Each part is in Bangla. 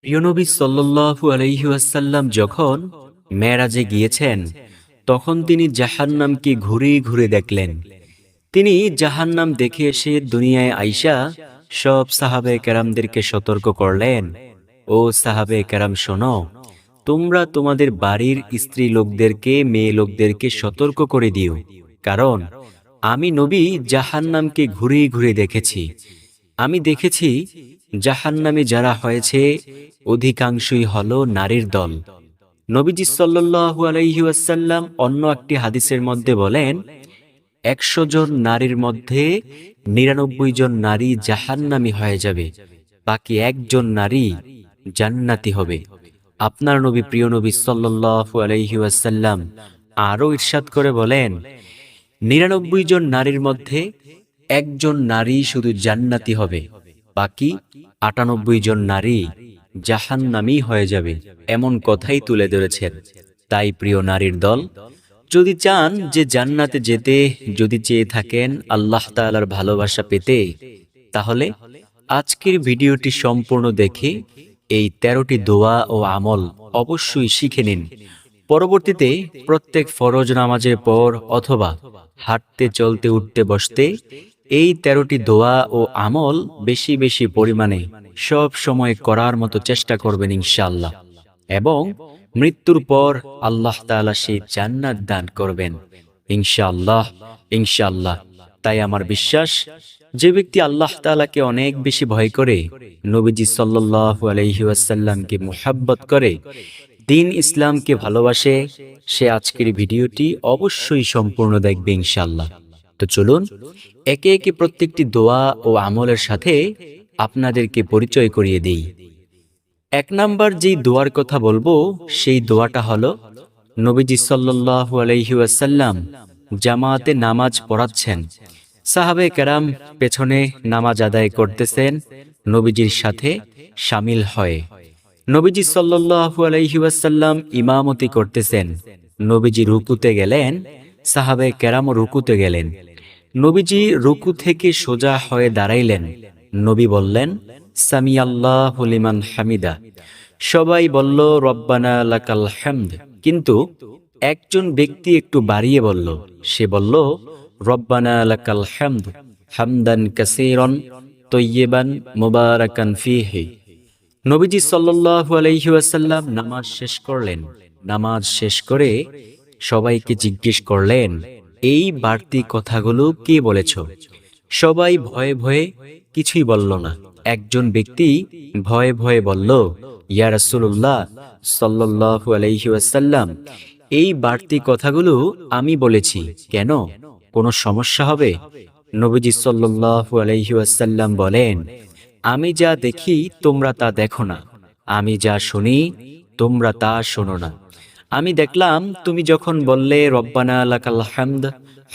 প্রিয়নবী সাল্লু আলহিউসাল্লাম যখন মেরাজে গিয়েছেন, তখন তিনি জাহান্নামকে ঘুরে ঘুরে দেখলেন। তিনি জাহান্নাম দেখে এসে দুনিয়ায় আইসা সব সাহাবে কেরামদেরকে সতর্ক করলেন। ও সাহাবে কেরাম, শোনো, তোমরা তোমাদের বাড়ির স্ত্রী লোকদেরকে, মেয়ে লোকদেরকে সতর্ক করে দিও। কারণ, আমি নবী জাহান্নামকে ঘুরে ঘুরে দেখেছি। আমি দেখেছি জাহান্নামে যারা হয়েছে, অধিকাংশই হল নারীর দল। নবীজি সাল্লু আলাইহাসাল্লাম অন্য একটি হাদিসের মধ্যে বলেন, একশো জন নারীর মধ্যে নিরানব্বই জন নারী জাহান্নামি হয়ে যাবে, বাকি একজন নারী জান্নাতি হবে। আপনার নবী, প্রিয় নবী সাল্লু আলাইহাসাল্লাম আরও ইরশাদ করে বলেন, নিরানব্বই জন নারীর মধ্যে একজন নারী শুধু জান্নাতি হবে। বাকি আটানব্বই জন নারী জাহান্নামি হয়ে যাবে, এমন কথাই তুলে ধরেছেন। তাই প্রিয় নারীর দল, যদি চান যে জান্নাতে যেতে, যদি চেয়ে থাকেন আল্লাহ তালার ভালোবাসা পেতে, তাহলে আজকের ভিডিওটি সম্পূর্ণ দেখে এই তেরোটি দোয়া ও আমল অবশ্যই শিখে নিন। পরবর্তীতে প্রত্যেক ফরজ নামাজের পর অথবা হাঁটতে চলতে উঠতে বসতে এই তেরোটি দোয়া ও আমল বেশি বেশি পরিমাণে সব সময় করার মতো চেষ্টা করবেন ইনশাল্লাহ এবং মৃত্যুর পর আল্লাহ তাআলা সেই জান্নাত দান করবেন ইনশাআল্লাহ ইনশাআল্লাহ। তাই আমার বিশ্বাস, যে ব্যক্তি আল্লাহ তাআলাকে অনেক বেশি ভয় করে, নবীজি সাল্লাল্লাহু আলাইহি ওয়াসাল্লামকে মুহাব্বত করে, দিন ইসলামকে ভালোবাসে, সে আজকের ভিডিওটি অবশ্যই সম্পূর্ণ দেখবে ইনশাআল্লাহ। তো চলুন, একে একে প্রত্যেকটি দোয়া ও আমলের সাথে আপনাদেরকে পরিচয় করিয়ে দেই। এক নাম্বার যেই দোয়ার কথা বলব, সেই দোয়াটা হলো, নবীজি সাল্লাল্লাহু আলাইহি ওয়াসাল্লাম জামাতে নামাজ পড়াচ্ছেন। সাহাবে কেরাম পেছনে নামাজ আদায় করতেছেন, নবীজির সাথে সামিল হয়। নবীজি সাল্লাল্লাহু আলাইহি ওয়াসাল্লাম ইমামতি করতেছেন, নবীজি রুকুতে গেলেন, সাহাবে কেরামও রুকুতে গেলেন। নবীজি রুকু থেকে সোজা হয়ে দাঁড়াইলেন। নবী বললেন সামি আল্লাহ লিমান হামিদা। সবাই বলল, রব্বানা লাকাল হামদ। কিন্তু একজন ব্যক্তি একটু বাড়িয়ে বলল, সে বলল, রব্বানা লাকাল হামদ, হামদান কাসীরন, তৈয়বান মুবারাকান ফিহি। নবীজি সাল্লাল্লাহু আলাইহি ওয়াসাল্লাম নামাজ শেষ করলেন। নামাজ শেষ করে সবাইকে জিজ্ঞেস করলেন এই বাড়তি কথাগুলো কে বলেছ? সবাই ভয়ে ভয়ে কিছুই বলল না। একজন ব্যক্তি ভয়ে ভয়ে বলল, ইয়া রাসূলুল্লাহ সাল্লাল্লাহু আলাইহি ওয়াসাল্লাম, এই বাড়তি কথাগুলো আমি বলেছি। কেন? কোনো সমস্যা হবে? নবীজি সাল্লাল্লাহু আলাইহি ওয়াসাল্লাম বলেন, আমি যা দেখি তোমরা তা দেখো না। আমি যা শুনি তোমরা তা শোনো না। আমি দেখলাম তুমি যখন বললে, রব্বানা লাকাল হামদ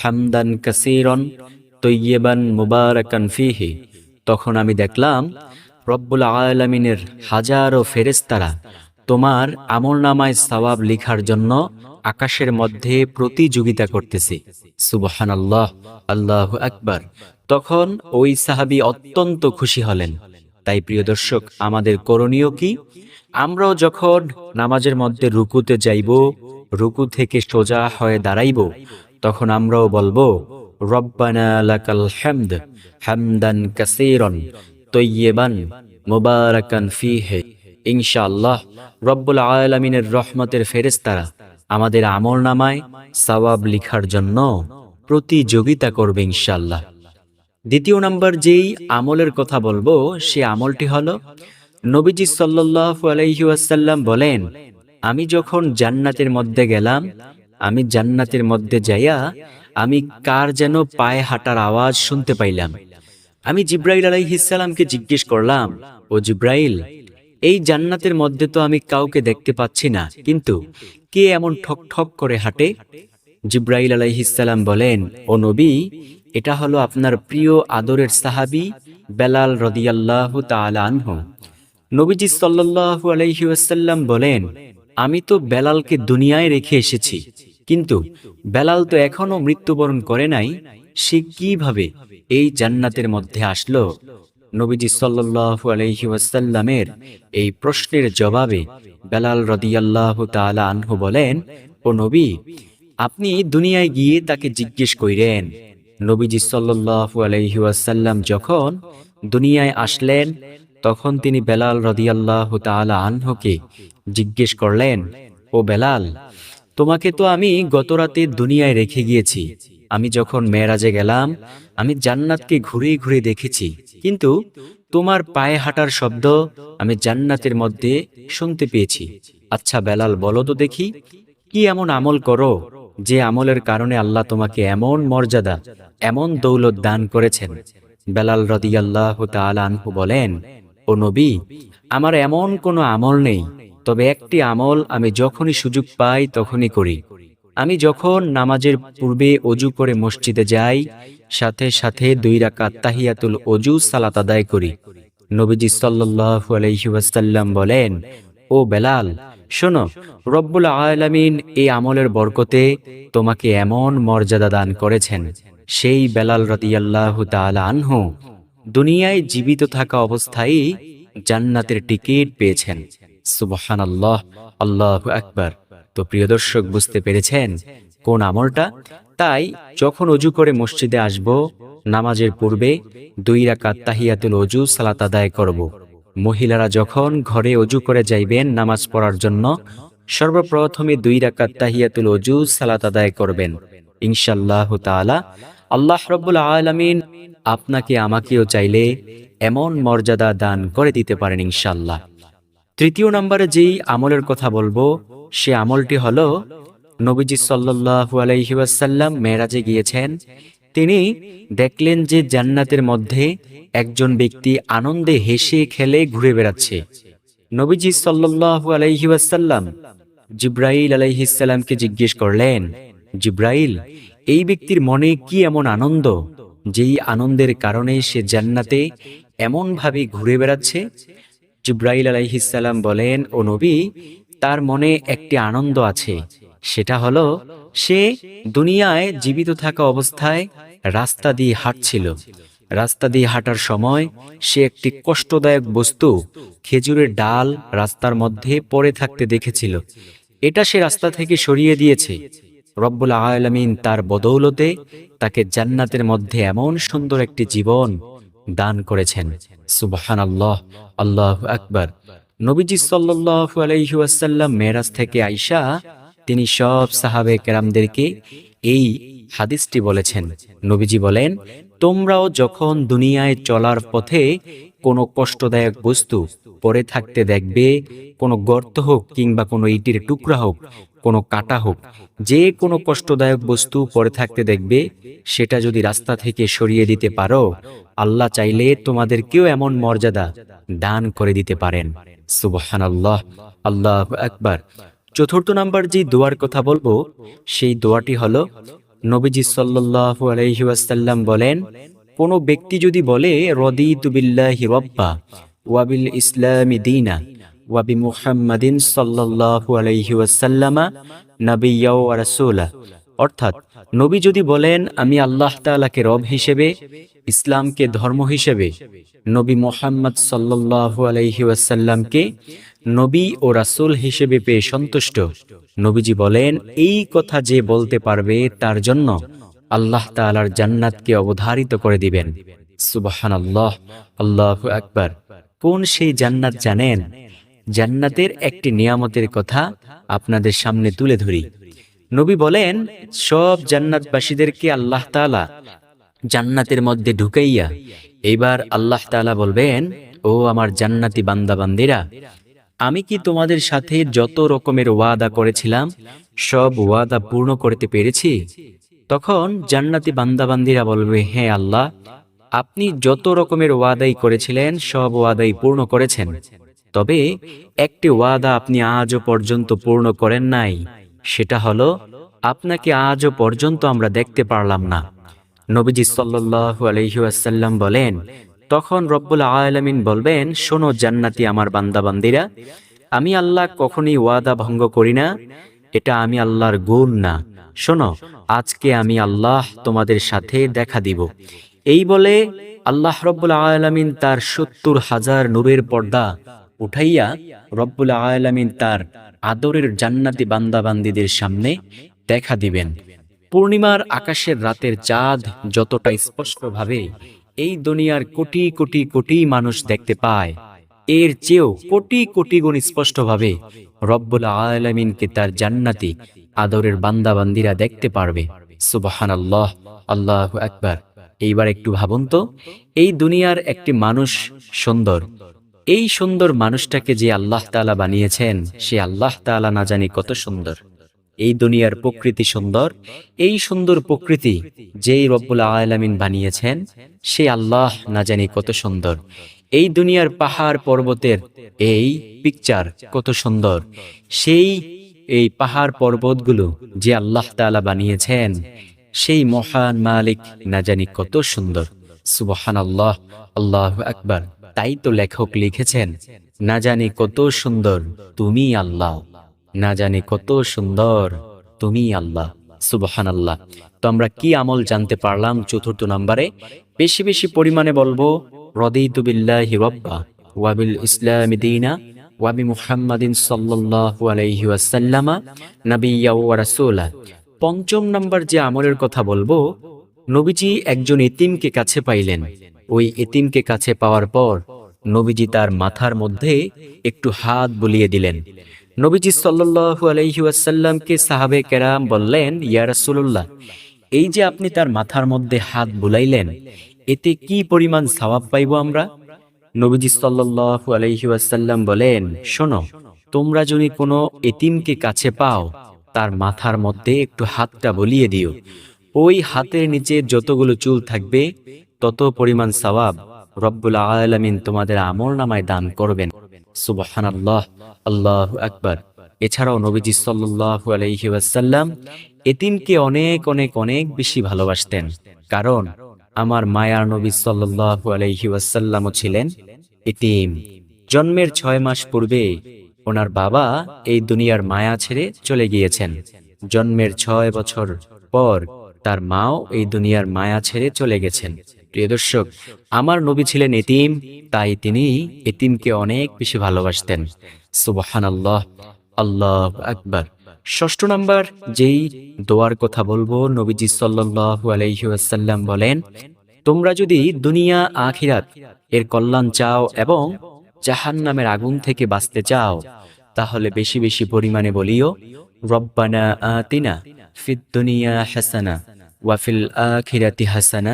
হামদান কাসীরন তৈয়বান মুবারাকান ফিহি, তখন আমি দেখলাম, রব্বুল আলামিনের হাজারো ফেরেশতারা তোমার আমল নামায় সওয়াব লিখার জন্য আকাশের মধ্যে প্রতিযোগিতা করতেছে। সুবহান আল্লাহ আল্লাহ আকবার। তখন ওই সাহাবি অত্যন্ত খুশি হলেন। তাই প্রিয় দর্শক, আমাদের করণীয় কি? আমরাও যখন নামাজের মধ্যে রুকুতে যাইব, রুকু থেকে সোজা হয়ে দাঁড়াইব, তখন আমরাও বলব রহমতের আমাদের আমল নামায় সওয়াব লিখার জন্য প্রতিযোগিতা করবে ইনশাআল্লাহ। দ্বিতীয় নাম্বার যেই আমলের কথা বলব, সে আমলটি হলো নবীজি ওয়াসাল্লাম বলেন, আমি যখন জান্নাতের মধ্যে গেলাম, আমি জান্নাতের মধ্যে যাইয়া আমি কার যেন পায়ে হাঁটার আওয়াজ শুনতে পাইলাম। আমি জিব্রাইল আলাইহিসাল্লামকে জিজ্ঞেস করলাম, ও জিব্রাইল, এই জান্নাতের মধ্যে তো আমি কাউকে দেখতে পাচ্ছি না, কিন্তু কে এমন ঠক ঠক করে হাঁটে? জিব্রাইল আলাইহিসাল্লাম বলেন, ও নবী, এটা হলো আপনার প্রিয় আদরের সাহাবি বেলাল রদিয়াল্লাহু তাআলা আনহু। নবীজি সাল্লাল্লাহু আলাইহি ওয়াসাল্লাম বলেন, আমি তো বেলালকে দুনিয়ায় রেখে এসেছি, কিন্তু বেলাল তো এখনও মৃত্যুবরণ করে নাই, সে কীভাবে এই জান্নাতের মধ্যে আসলো? নবীজি সাল্লু আলহি ওয়াসাল্লামের এই প্রশ্নের জবাবে বেলাল রদিয়াল্লাহ তালা আনহু বলেন, ও নবী, আপনি দুনিয়ায় গিয়ে তাকে জিজ্ঞেস কইরেন। নবীজি সাল্লু আলহি ওয়াসাল্লাম যখন দুনিয়ায় আসলেন তখন তিনি বেলাল রদিয়াল্লাহ তালা আনহুকে জিজ্ঞেস করলেন, ও বেলাল, তোমাকে তো আমি গত রাতে দুনিয়ায় রেখে গিয়েছি। আমি যখন মেয়েরাজে গেলাম, আমি জান্নাতকে ঘুরে ঘুরে দেখেছি। কিন্তু তোমার পায়ে হাঁটার শব্দ আমি জান্নাতের মধ্যে শুনতে পেয়েছি। আচ্ছা বেলাল, বলো তো দেখি, কি এমন আমল করো যে আমলের কারণে আল্লাহ তোমাকে এমন মর্যাদা, এমন দৌলত দান করেছেন? বেলাল রদিয়াল্লাহ আনহু বলেন ও নবী, আমার এমন কোনো আমল নেই, তবে একটি আমল আমি যখনই সুযোগ পাই তখনই করি। আমি যখন নামাজের পূর্বে অজু করে মসজিদে যাই, সাথে সাথে দুই রাকাত তাহিয়াতুল অজু সালাত আদায় করি। নবীজি সাল্লাল্লাহু আলাইহি ওয়াসাল্লাম বলেন, ও বেলাল, শোনো, রব্বুল আলামিন এই আমলের বরকতে তোমাকে এমন মর্যাদা দান করেছেন। সেই বেলাল রাদিয়াল্লাহু তাআলা আনহু দুনিয়ায় জীবিত থাকা অবস্থায় জান্নাতের টিকিট পেয়েছেন। সুবহান আল্লাহ আল্লাহ আকবার। তো প্রিয় দর্শক, বুঝতে পেরেছেন কোন আমলটা? তাই যখন অজু করে মসজিদে আসব, নামাজের পূর্বে দুই রাকাত তাহিয়াতুল অজু সালাত আদায় করব। মহিলারা যখন ঘরে অজু করে যাইবেন নামাজ পড়ার জন্য, সর্বপ্রথমে দুই রাকাত তাহিয়াতুল অজু সালাত আদায় করবেন। ইনশাল্লাহ তাআলা আল্লাহ রব্বুল আলামিন আপনাকে আমাকেও চাইলে এমন মর্যাদা দান করে দিতে পারেন ইনশাল্লাহ তৃতীয় নম্বরে যেই আমলের কথা বলব, সে আমলটি হলো, নবীজি সাল্লু আলাইসাল্লাম মেয়েরাজে গিয়েছেন। তিনি দেখলেন যে জান্নাতের মধ্যে একজন ব্যক্তি আনন্দে হেসে খেলে ঘুরে বেড়াচ্ছে। নবীজি সাল্লু আলাইসাল্লাম জিব্রাইল আলাইহিসাল্লামকে জিজ্ঞেস করলেন, জিব্রাইল, এই ব্যক্তির মনে কি এমন আনন্দ? যেই আনন্দের কারণে সে জান্নাতে এমনভাবে ঘুরে বেড়াচ্ছে, জিব্রাইল আলাইহিসাল্লাম বলেন, ও নবী, তার মনে একটি আনন্দ আছে। সেটা হলো, সে দুনিয়ায় জীবিত থাকা অবস্থায় রাস্তা দিয়ে হাঁটছিল। রাস্তা দিয়ে হাঁটার সময় সে একটি কষ্টদায়ক বস্তু, খেজুরের ডাল রাস্তার মধ্যে পড়ে থাকতে দেখেছিল। এটা সে রাস্তা থেকে সরিয়ে দিয়েছে। রব্বুল আলমিন তার বদৌলতে তাকে জান্নাতের মধ্যে এমন সুন্দর একটি জীবন দান করেছেন। সুবাহান আল্লাহ আল্লাহ আকবর। নবীজি সাল্লু আলাইহাসাল্লাম মেরাজ থেকে আইসা তিনি সব সাহাবে কেরামদেরকে এই হাদিসটি বলেছেন। নবীজি বলেন, তোমরাও যখন দুনিয়ায় চলার পথে কোনো কষ্টদায়ক বস্তু পরে থাকতে দেখবে, কোনো গর্ত হোক কিংবা কোনো ইটির টুকরা হোক কোনো কাটা হোক, যে কোনো কষ্টদায়ক বস্তু পরে থাকতে দেখবে, সেটা যদি রাস্তা থেকে সরিয়ে দিতে পারো, আল্লাহ চাইলে তোমাদেরকেও এমন মর্যাদা দান করে দিতে পারেন। সুবহান আল্লাহ আল্লাহ আকবার। চতুর্থ নাম্বার যে দোয়ার কথা বলব, সেই দোয়াটি হলো, নবীজি সাল্লাল্লাহু আলাইহি বলেন, কোন ব্যক্তি যদি বলে রদি বিল্লাহি রব্বা ওয়াবিল ইসলামি দীনা ওয়াবি সাল্লাল্লাহু রাসূলা অর্থাৎ, নবী যদি বলেন, আমি আল্লাহ তাআলাকে রব হিসেবে, ইসলামকে ধর্ম হিসেবে, নবী মোহাম্মদ নবী ও রাসূল হিসেবে পেয়ে সন্তুষ্ট। নবীজি বলেন, এই কথা যে বলতে পারবে, তার জন্য আল্লাহ তাআলার জান্নাতকে অবধারিত করে দিবেন। সুবহানাল্লাহ, আল্লাহু আকবার। কোন সেই জান্নাত জানেন? জান্নাতের একটি নিয়ামতের কথা আপনাদের সামনে তুলে ধরি। নবী বলেন, সব জান্নাতবাসীদেরকে আল্লাহ তাআলা জান্নাতের মধ্যে ঢুকাইয়া এবার আল্লাহ তাআলা বলবেন, ও আমার জান্নাতি বান্দাবান্দিরা, আমি কি তোমাদের সাথে যত রকমের ওয়াদা করেছিলাম, সব ওয়াদা পূর্ণ করতে পেরেছি? তখন জান্নাতি বান্দাবান্দিরা বলবে হ্যাঁ আল্লাহ, আপনি যত রকমের ওয়াদাই করেছিলেন, সব ওয়াদাই পূর্ণ করেছেন। তবে একটি ওয়াদা আপনি আজও পর্যন্ত পূর্ণ করেন নাই। সেটা হলো, আপনাকে আজও পর্যন্ত আমরা দেখতে পারলাম না। নবীজি সাল্লাল্লাহু আলাইহি ওয়াসাল্লাম বলেন, তখন রব্বুল আলামিন বলবেন, শোনো জান্নাতি আমার বান্দাবান্দিরা, আমি আল্লাহ কখনই ওয়াদা ভঙ্গ করি না, এটা আমি আল্লাহর গুণ না। শোনো, আজকে আমি আল্লাহ তোমাদের সাথে দেখা দিব। এই বলে আল্লাহ রব্বুল আলামিন তার সত্তর হাজার নূরের পর্দা উঠাইয়া রব্বুল আলামিন তার আদরের জান্নাতি বান্দাবান্দিদের সামনে দেখা দিবেন। পূর্ণিমার আকাশের রাতের চাঁদ যতটা স্পষ্টভাবে এই দুনিয়ার কোটি কোটি কোটি মানুষ দেখতে পায়, এর চেয়েও কোটি কোটি গুণ স্পষ্টভাবে রব্বুল আলামিনকে তার জান্নাতি আদরের বান্দাবান্দিরা দেখতে পারবে। সুবাহান আল্লাহ আল্লাহ একবার এইবার একটু ভাবুন তো, এই দুনিয়ার একটি মানুষ সুন্দর এই সুন্দর মানুষটাকে যে আল্লাহ তাআলা বানিয়েছেন, সে আল্লাহ তাআলা না জানি কত সুন্দর। এই দুনিয়ার প্রকৃতি সুন্দর, এই সুন্দর প্রকৃতি যেই রব্বুল আলামিন বানিয়েছেন, সে আল্লাহ না জানি কত সুন্দর। এই দুনিয়ার পাহাড় পর্বতের এই পিকচার কত সুন্দর। সেই, এই পাহাড় পর্বতগুলো যে আল্লাহ তাআলা বানিয়েছেন, সেই মহান মালিক না জানি কত সুন্দর। সুবহান আল্লাহ আল্লাহ আকবার। তাই তো লেখক লিখেছেন, না জানি কত সুন্দর তুমি আল্লাহ, না জানি কত সুন্দর তুমি আল্লাহ সুবহান আল্লাহ তো আমরা কি আমল জানতে পারলাম চতুর্থ নম্বরে? বেশি বেশি পরিমাণে বলব, রদিতু বিল্লাহি রব্বা ওয়াবিল ইসলামি দিনা ওয়াবি মুহাম্মাদিন সাল্লাল্লাহু আলাইহি ওয়াসাল্লামা, নাবিয়্যা ওয়া রাসূলা। পঞ্চম নম্বর যে আমলের কথা বলব, নবীজি একজন এতিমকে কাছে পাইলেন। ওই এতিমকে কাছে পাওয়ার পর নবীজি তার মাথার মধ্যে একটু হাত বুলিয়ে দিলেন। নবীজি সাল্লাল্লাহু আলাইহি ওয়াসাল্লামকে সাহাবে কেরাম বললেন, ইয়া রাসূলুল্লাহ, এই যে আপনি তার মাথার মধ্যে হাত বুলাইলেন, এতে কি পরিমাণ সওয়াব পাইব আমরা? নবীজি সাল্লাল্লাহু আলাইহি ওয়াসাল্লাম বলেন, শোনো, তোমরা যদি কোনো এতিমকে কাছে পাও, তার মাথার মধ্যে একটু হাতটা বলিয়ে দিও। ওই হাতের নিচে যতগুলো চুল থাকবে তত পরিমাণ সওয়াব রব্বুল আলামিন তোমাদের আমল নামায় দান করবেন। সুবহানাল্লাহ, আল্লাহ আকবার। এছাড়াও নবীজি সাল্লাল্লাহু আলাইহি ওয়াসাল্লাম এতিমকে অনেক অনেক অনেক বেশি ভালোবাসতেন। কারণ আমার মায়ার নবী সাল্লাল্লাহু আলাইহি ওয়াসাল্লামও ছিলেন এতিম। জন্মের ছয় মাস পূর্বে ওনার বাবা এই দুনিয়ার মায়া ছেড়ে চলে গিয়েছেন। জন্মের ছয় বছর পর তার মাও এই দুনিয়ার মায়া ছেড়ে চলে গেছেন। প্রিয় দর্শক, আমার নবী ছিলেন এতিম, তাই তিনি এতিমকে অনেক বেশি ভালোবাসতেন। সুবহান আল্লাহ আল্লাহ আকবার। ষষ্ঠ নাম্বার, যেই দোয়ার কথা বলব, নবীজি সাল্লাল্লাহু আলাইহি ওয়াসাল্লাম বলেন, তোমরা যদি দুনিয়া, আখিরাত, এর কল্যাণ চাও এবং জাহান নামের আগুন থেকে বাঁচতে চাও, তাহলে বেশি বেশি পরিমাণে বলিও, রব্বানা আতিনা ফিদ দুনিয়া হাসানা ওয়াফিল আখিরাতি হাসানা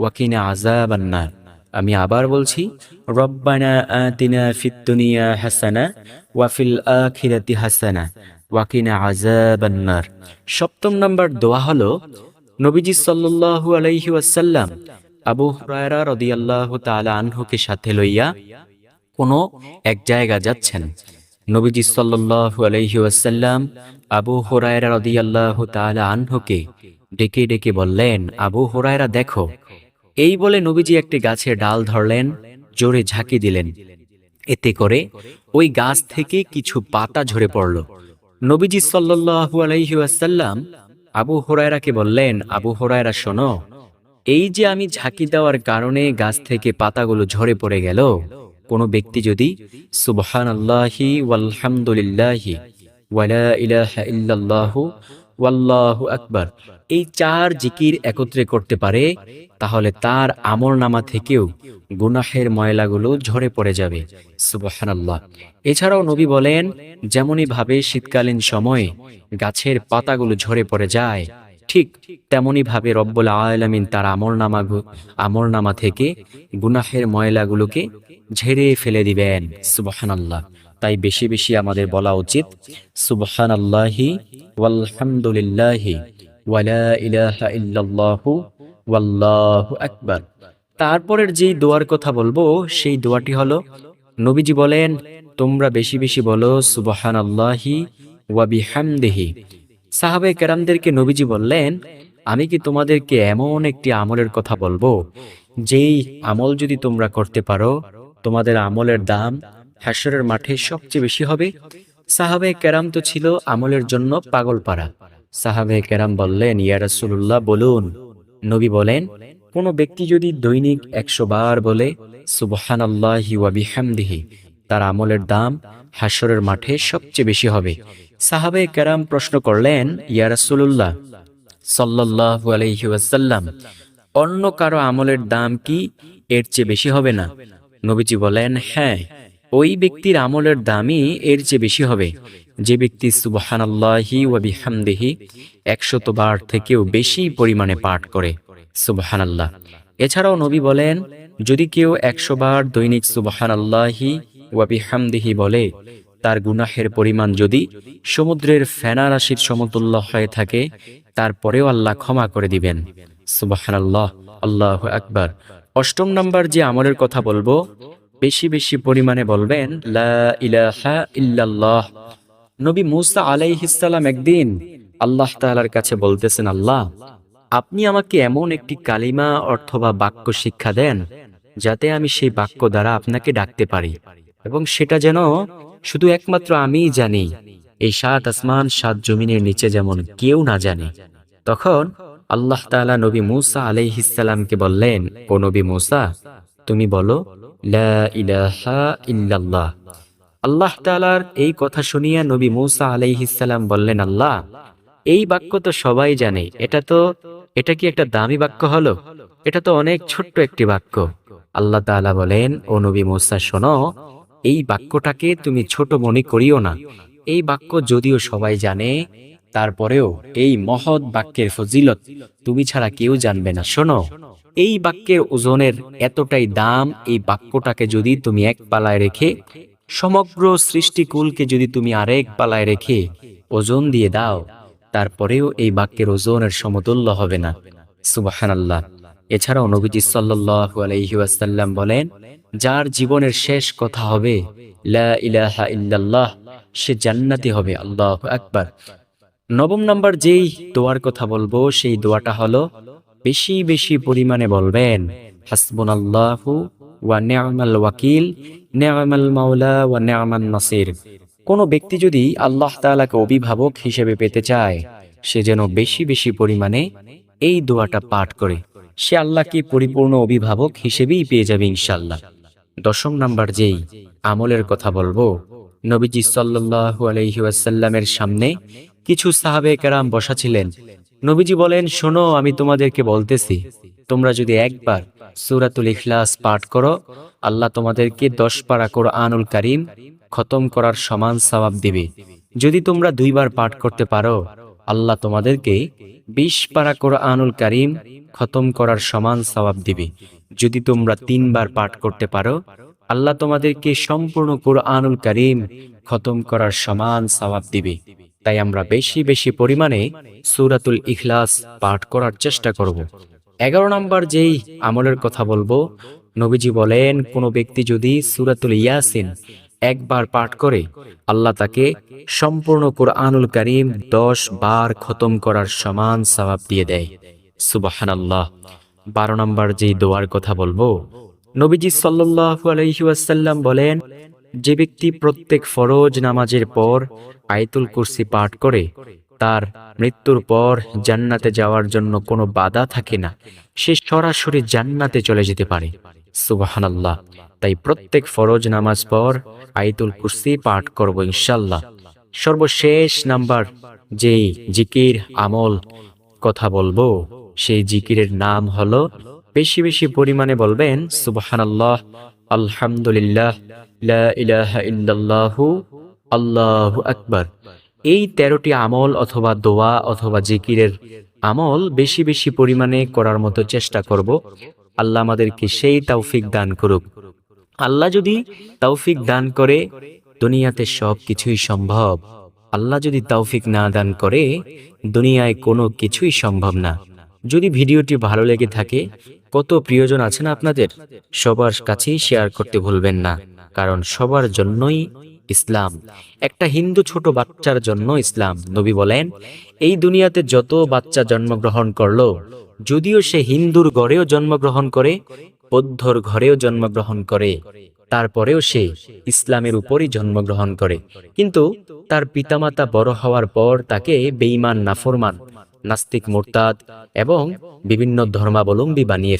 ওয়াকিনা আযাবান্নার। আমি আবার বলছি, রব্বানা আতিনা ফিদ দুনিয়া হাসানা ওয়াফিল আখিরাতি হাসানা, ওয়াকিনা আযাবান্নার। সপ্তম নাম্বার দোয়া হলো, নবীজি সাল্লাল্লাহু আলাইহি ওয়াসাল্লাম আবু হুরায়রা রাদিয়াল্লাহু তাআলা আনহুকে সাথে লইয়া কোনো এক জায়গা যাচ্ছেন। নবীজি সাল্লাল্লাহু আলাইহি ওয়াসাল্লাম আবু হুরায়রা রাদিয়াল্লাহু তাআলা আনহুকে ডেকে ডেকে বললেন, আবু হুরায়রা, দেখো এই বলে নবীজি একটি গাছের ডাল ধরলেন, জোরে ঝাঁকি দিলেন। এতে করে ওই গাছ থেকে কিছু পাতা ঝরে পড়ল। নবীজি সাল্লাল্লাহু আলাইহি ওয়াসাল্লাম আবু হুরায়রাকে বললেন, আবু হুরায়রা, শোনো, এই যে আমি ঝাঁকি দেওয়ার কারণে গাছ থেকে পাতাগুলো ঝরে পড়ে গেল, কোনো ব্যক্তি যদি সুবহান আল্লাহি ওয়ালহামদুলিল্লাহি ওয়ালা ইলাহা ইল্লাল্লাহু ওয়াল্লাহু আকবার। এই চার জিকির একত্রে করতে পারে, তাহলে তার আমল নামা থেকেও গুনাহের ময়লাগুলো ঝরে পড়ে যাবে। সুবহানাল্লাহ। এছাড়াও নবী বলেন যেমনই ভাবে শীতকালীন সময়ে গাছের পাতাগুলো ঝরে পড়ে যায়, ঠিক তেমনি ভাবে রব্বুল আলামিন তার আমল নামা আমল নামা থেকে গুনাহের ময়লাগুলোকে ঝেড়ে ফেলে দিবেন। সুবহানাল্লাহ। তাই বেশি বেশি আমাদের বলা উচিত ইল্লাল্লাহু ওয়াল্লাহু আকবার। তারপরের যেই দোয়ার কথা বলব, সেই দোয়াটি হলো, নবীজি বলেন, তোমরা বেশি বেশি বলো, সুবহানাল্লাহি ওয়া বিহামদিহি। সাহাবে কেরামদেরকে নবীজি বললেন, আমি কি তোমাদেরকে এমন একটি আমলের কথা বলব, যেই আমল যদি তোমরা করতে পারো, তোমাদের আমলের দাম হাসরের মাঠে সবচেয়ে বেশি হবে? সাহাবে কেরাম তো ছিল আমলের জন্য পাগল পাড়া সাহাবে কেরাম বললেন, ইয়া রাসূলুল্লাহ, বলুন। নবী বলেন, কোনো ব্যক্তি যদি দৈনিক একশো বার বলে সুবহান আল্লাহি তার আমলের দাম হাসরের মাঠে সবচেয়ে বেশি হবে। সাহাবে কেরাম প্রশ্ন করলেন, ইয়া রাসূলুল্লাহ, সাল্লাল্লাহু আলাইহি ওয়াসাল্লাম, অন্য কারও আমলের দাম কি এর চেয়ে বেশি হবে না? নবীজি বলেন হ্যাঁ। ওই ব্যক্তির আমলের দামই এর চেয়ে বেশি হবে। যে ব্যক্তি সুবহানাল্লাহি ওয়া বিহামদিহি একশত বার থেকেও বেশি পরিমাণে পাঠ করে। সুবহানাল্লাহ। এছাড়াও নবী বলেন, যদি কেউ একশো বার দৈনিক সুবহানাল্লাহি ওয়া বিহামদিহি বলে, তার গুনাহের পরিমাণ যদি সমুদ্রের ফেনা রাশির সমতুল্য হয়ে থাকে, তারপরেও আল্লাহ ক্ষমা করে দিবেন। সুবহানাল্লাহ। আল্লাহ আকবার। অষ্টম নাম্বার যে আমলের কথা বলব বেশি বেশি পরিমাণে বলবেন নবী মুসা আলাইহিসসালাম একদিন আল্লাহ তাআলার কাছে বলতেছেন, আল্লাহ, আপনি আমাকে এমন একটি কালিমা অথবা বাক্য শিক্ষা দেন যাতে আমি সেই বাক্য দ্বারা আপনাকে ডাকতে পারি এবং সেটা যেন শুধু একমাত্র আমিই জানি। এই সাত আসমান, সাত জমিনের নিচে যেমন কেউ না জানে। তখন আল্লাহ তাআলা নবী মুসা আলাইহিসসালামকে বললেন, ও নবী মুসা, তুমি বলো আল্লাহ তাআলার এই কথা শুনিয়া নবী মুসা আলাইহিসসালাম বললেন, আল্লাহ, এই বাক্য তো সবাই জানে। এটা তো, এটা কি একটা দামি বাক্য হলো? এটা তো অনেক ছোট্ট একটি বাক্য। আল্লাহ তাআলা বলেন, ও নবী মুসা, শোনো, এই বাক্যটাকে তুমি ছোট মনে করিও না। এই বাক্য যদিও সবাই জানে তারপরেও এই মহৎ বাক্যের ফজিলত তুমি ছাড়া কেউ জানবে না। শোনো, এই বাক্যের ওজনের এতটাই দাম এই বাক্যটাকে যদি তুমি এক পালায় রেখে, সমগ্র সৃষ্টিকুলকে যদি তুমি আরেক পালায় রেখে ওজন দিয়ে দাও, তারপরেও এই বাক্যের ওজনের সমতুল্য হবে না। সুবাহানাল্লাহ। এছাড়াও নবীজি সাল্লাল্লাহু আলাইহি বলেন, যার জীবনের শেষ কথা হবে, লা ইলাহা ইল্লাল্লাহ সে জান্নাতি হবে। আল্লাহ আকবার। নবম নাম্বার যেই দোয়ার কথা বলব, সেই দোয়াটা হলো, বেশি বেশি পরিমাণে বলবেন, হাসবুনাল্লাহু ওয়া ওয়াকিল মাওলা ওয়া নাসির। কোন ব্যক্তি যদি আল্লাহ তাআলাকে অভিভাবক হিসেবে পেতে চায়, সে যেন বেশি বেশি পরিমাণে এই দোয়াটা পাঠ করে। সে আল্লাহকে পরিপূর্ণ অভিভাবক হিসেবেই পেয়ে যাবে ইনশাল্লাহ দশম নাম্বার যেই আমলের কথা বলব নবীজি আলাইহি ওয়াসাল্লামের সামনে কিছু সাহাবে কেরাম বসা ছিলেন নবীজি বলেন, শোনো, আমি তোমাদেরকে বলতেছি, তোমরা যদি একবার সূরাতুল ইখলাস পাঠ করো, আল্লাহ তোমাদেরকে দশ পারা কোরআনুল কারীম খতম করার সমান সওয়াব দিবে। যদি তোমরা দুইবার পাঠ করতে পারো, আল্লাহ তোমাদেরকে বিশ পারা কোরআনুল কারীম খতম করার সমান সওয়াব দিবে। যদি তোমরা তিনবার পাঠ করতে পারো আল্লাহ তোমাদেরকে সম্পূর্ণ কোরআনুল কারীম খতম করার সমান সওয়াব দিবে। তাই আমরা বেশি বেশি পরিমাণে সুরাতুল ইখলাস পাঠ করার চেষ্টা করব। এগারো নম্বর যেই আমলের কথা বলব, নবীজি বলেন, কোনো ব্যক্তি যদি সুরাতুল ইয়াসিন একবার পাঠ করে, আল্লাহ তাকে সম্পূর্ণ কোরআনুল কারীম দশ বার খতম করার সমান সওয়াব দিয়ে দেয়। সুবাহান আল্লাহ বারো নম্বর যেই দোয়ার কথা বলব নবীজি সাল্লাল্লাহু আলাইহি ওয়াসাল্লাম বলেন, যে ব্যক্তি প্রত্যেক ফরজ নামাজের পর আয়াতুল কুরসি পাঠ করে, তার মৃত্যুর পর জান্নাতে যাওয়ার জন্য কোনো বাধা থাকে না। সে সরাসরি জান্নাতে চলে যেতে পারে। সুবহানাল্লাহ। তাই প্রত্যেক ফরজ নামাজ পর আয়াতুল কুরসি পাঠ করব ইনশাল্লাহ সর্বশেষ নাম্বার, যেই জিকির আমল কথা বলব, সেই জিকিরের নাম হলো বেশি বেশি পরিমাণে বলবেন, সুবহানাল্লাহ, আলহামদুলিল্লাহ, লা ইলাহা ইল্লাল্লাহু, আল্লাহু আকবার। এই তেরোটি আমল অথবা দোয়া অথবা জিকিরের আমল বেশি বেশি পরিমাণে করার মতো চেষ্টা করব। আল্লাহ আমাদেরকে সেই তৌফিক দান করুক। আল্লাহ যদি তৌফিক দান করে, দুনিয়াতে সব কিছুই সম্ভব। আল্লাহ যদি তৌফিক না দান করে, দুনিয়ায় কোনো কিছুই সম্ভব না। যদি ভিডিওটি ভালো লেগে থাকে, কত প্রিয়জন আছেন আপনাদের? সবার কাছেই শেয়ার করতে ভুলবেন না, কারণ সবার জন্যই ইসলাম। একটা হিন্দু ছোট বাচ্চার জন্য ইসলাম, নবী বলেন, এই দুনিয়াতে যত বাচ্চা জন্মগ্রহণ করল, যদিও সে হিন্দুর ঘরেও জন্মগ্রহণ করে, বৌদ্ধর ঘরেও জন্মগ্রহণ করে, তারপরেও সে ইসলামের উপরই জন্মগ্রহণ করে। কিন্তু তার পিতামাতা বড় হওয়ার পর তাকে বেঈমান, নাফরমান নাস্তিক মোরতাদ এবং বিভিন্ন ধর্মাবলম্বী বানিয়ে।